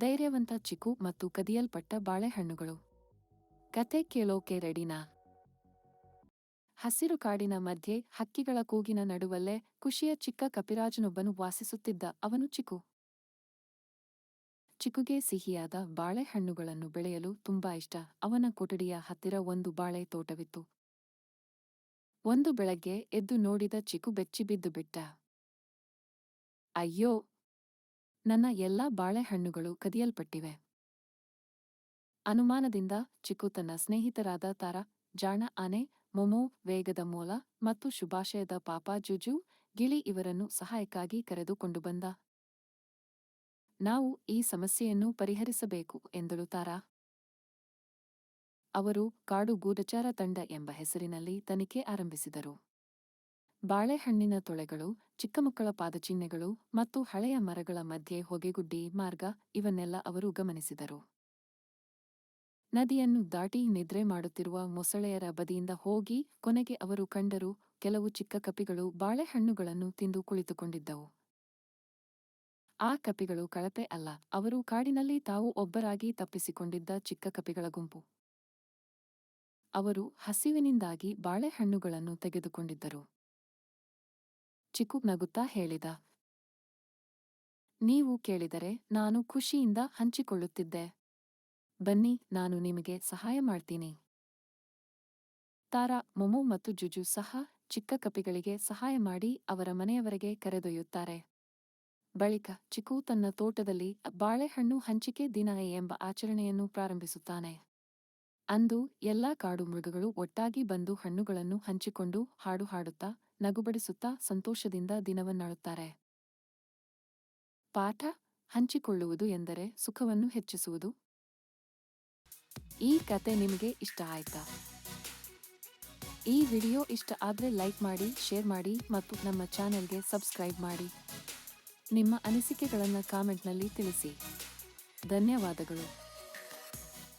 ಧೈರ್ಯವಂತ ಚಿಕು ಮತ್ತು ಕದಿಯಲ್ಪಟ್ಟ ಬಾಳೆಹಣ್ಣುಗಳು. ಕತೆ ಕೇಳೋಕೆ ರೆಡಿನಾ? ಹಸಿರು ಕಾಡಿನ ಮಧ್ಯೆ ಹಕ್ಕಿಗಳ ಕೂಗಿನ ನಡುವಲ್ಲೇ ಖುಷಿಯ ಚಿಕ್ಕ ಕಪಿರಾಜನೊಬ್ಬನು ವಾಸಿಸುತ್ತಿದ್ದ ಅವನು ಚಿಕು ಚಿಕುಗೆ ಸಿಹಿಯಾದ ಬಾಳೆಹಣ್ಣುಗಳನ್ನು ಬೆಳೆಯಲು ತುಂಬಾ ಇಷ್ಟ. ಅವನ ಕೊಠಡಿಯ ಹತ್ತಿರ ಒಂದು ಬಾಳೆ ತೋಟವಿತ್ತು. ಒಂದು ಬೆಳಗ್ಗೆ ಎದ್ದು ನೋಡಿದ ಚಿಕು ಬೆಚ್ಚಿಬಿದ್ದು ಬಿಟ್ಟ. ಅಯ್ಯೋ ನನ್ನ ಎಲ್ಲಾ ಬಾಳೆಹಣ್ಣುಗಳು ಕದಿಯಲ್ಪಟ್ಟಿವೆ. ಅನುಮಾನದಿಂದ ಚಿಕ್ಕು ತನ್ನ ಸ್ನೇಹಿತರಾದ ತಾರ, ಜಾಣ ಆನೆ, ಮೊಮೋ, ವೇಗದ ಮೂಲ ಮತ್ತು ಶುಭಾಶಯದ ಪಾಪ ಜುಜು, ಗಿಳಿ ಇವರನ್ನು ಸಹಾಯಕ್ಕಾಗಿ ಕರೆದುಕೊಂಡು ಬಂದ. ನಾವು ಈ ಸಮಸ್ಯೆಯನ್ನು ಪರಿಹರಿಸಬೇಕು ಎಂದಳು ತಾರಾ. ಅವರು ಕಾಡು ಗೂಢಚಾರ ತಂಡ ಎಂಬ ಹೆಸರಿನಲ್ಲಿ ತನಿಖೆ ಆರಂಭಿಸಿದರು. ಬಾಳೆಹಣ್ಣಿನ ತೊಳೆಗಳು ಚಿಕ್ಕಮಕ್ಕಳ ಪಾದಚಿಹ್ನೆಗಳು ಮತ್ತು ಹಳೆಯ ಮರಗಳ ಮಧ್ಯೆ ಹೊಗೆಗುಡ್ಡಿ, ಮಾರ್ಗ ಇವನ್ನೆಲ್ಲ ಅವರು ಗಮನಿಸಿದರು. ನದಿಯನ್ನು ದಾಟಿ ನಿದ್ರೆ ಮಾಡುತ್ತಿರುವ ಮೊಸಳೆಯರ ಬದಿಯಿಂದ ಹೋಗಿ ಕೊನೆಗೆ ಅವರು ಕಂಡರು ಕೆಲವು ಚಿಕ್ಕ ಕಪಿಗಳು ಬಾಳೆಹಣ್ಣುಗಳನ್ನು ತಿಂದು ಕುಳಿತುಕೊಂಡಿದ್ದವು. ಆ ಕಪಿಗಳು ಕಳಪೆ ಅಲ್ಲ, ಅವರು ಕಾಡಿನಲ್ಲಿ ತಾವು ಒಬ್ಬರಾಗಿ ತಪ್ಪಿಸಿಕೊಂಡಿದ್ದ ಚಿಕ್ಕ ಕಪಿಗಳ ಗುಂಪು. ಅವರು ಹಸಿವಿನಿಂದಾಗಿ ಬಾಳೆಹಣ್ಣುಗಳನ್ನು ತೆಗೆದುಕೊಂಡಿದ್ದರು. ಚಿಕು ನಗುತ್ತಾ ಹೇಳಿದ. ನೀವು ಕೇಳಿದರೆ ನಾನು ಖುಷಿಯಿಂದ ಹಂಚಿಕೊಳ್ಳುತ್ತಿದ್ದೆ. ಬನ್ನಿ, ನಾನು ನಿಮಗೆ ಸಹಾಯ ಮಾಡ್ತೀನಿ. ತಾರಾ, ಮೊಮು ಮತ್ತು ಜುಜು ಸಹ ಚಿಕ್ಕ ಕಪಿಗಳಿಗೆ ಸಹಾಯ ಮಾಡಿ ಅವರ ಮನೆಯವರೆಗೆ ಕರೆದೊಯ್ಯುತ್ತಾರೆ. ಬಳಿಕ ಚಿಕ್ಕು ತನ್ನ ತೋಟದಲ್ಲಿ ಬಾಳೆಹಣ್ಣು ಹಂಚಿಕೆ ದಿನ ಎಂಬ ಆಚರಣೆಯನ್ನು ಪ್ರಾರಂಭಿಸುತ್ತಾನೆ. ಅಂದು ಎಲ್ಲಾ ಕಾಡು ಮೃಗಗಳು ಒಟ್ಟಾಗಿ ಬಂದು ಹಣ್ಣುಗಳನ್ನು ಹಂಚಿಕೊಂಡು ಹಾಡು ಹಾಡುತ್ತಾ ನಗುಬಡಿಸುತ್ತಾ ಸಂತೋಷದಿಂದ ದಿನವನ್ನಾಳುತ್ತಾರೆ. ಪಾಠ ಹಂಚಿಕೊಳ್ಳುವುದು ಎಂದರೆ ಸುಖವನ್ನು ಹೆಚ್ಚಿಸುವುದು. ಈ ಕತೆ ನಿಮಗೆ ಇಷ್ಟ ಆಯ್ತಾ? ಈ ವಿಡಿಯೋ ಇಷ್ಟ ಆದರೆ ಲೈಕ್ ಮಾಡಿ, ಶೇರ್ ಮಾಡಿ ಮತ್ತು ನಮ್ಮ ಚಾನೆಲ್ಗೆ ಸಬ್ಸ್ಕ್ರೈಬ್ ಮಾಡಿ. ನಿಮ್ಮ ಅನಿಸಿಕೆಗಳನ್ನು ಕಾಮೆಂಟ್ನಲ್ಲಿ ತಿಳಿಸಿ. ಧನ್ಯವಾದಗಳು.